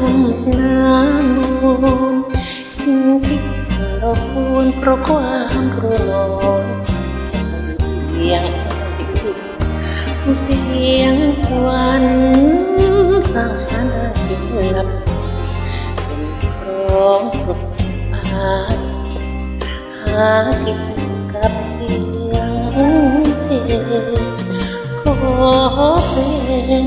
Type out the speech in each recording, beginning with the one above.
รุ่มน้ำมูลยิ่งที่เราคูณเพราะความรู้อนเพียงเสียงสวรรค์สร้างฉันจึงหลับเป็นครองปลุกพาหากินกับเสียงเพลงขอเป็น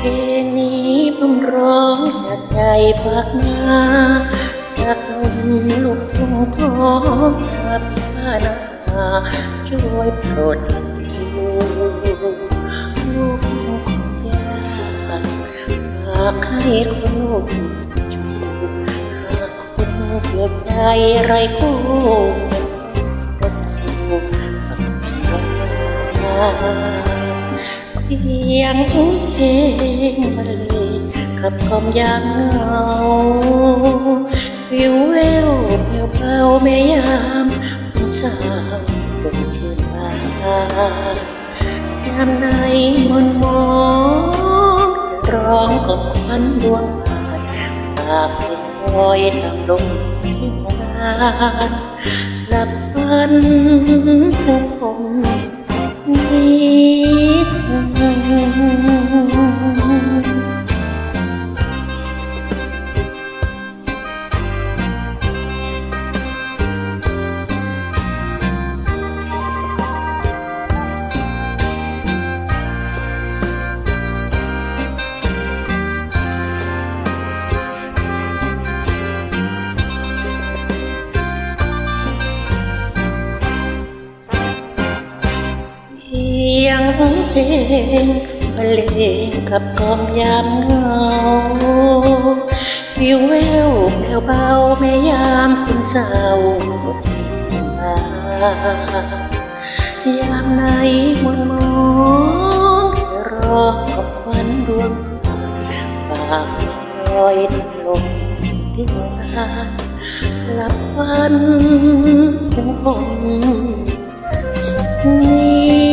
เดิมจะกวันเองยามไหนมีรักสุนรับไปจะขอควันแต่สากแก้มร้องเพลงนี้ผมร้องจากใจฝากมาจากลมลูกทุ่งท้องกับผ้านาช่วยโปรดทีลูกคงยากฝากให้คนลูกจูหากคุณเสียใจไรคู่เป็นรถถูกตัก เสียงเพลงบรรเลงกับความยามเหงาวิวแววแผ่วเบาแม่ยามผู้สาวดงชื่นบานยามไหนมนมองจะร้องกับควันดวงตาฝากให้คอยทำลงที่นานหลับฝันถึงผมนิ งเพลงบรรเลงกับกองยามเหงาวิวแววแผ่วเบาแม่ยามคุณเจ้าที่มายามไหนมนมองจะรอกับควันดวงตาฝากรอยทิ้งลงทิ้งตาหลับฝันถึงผมสักนิ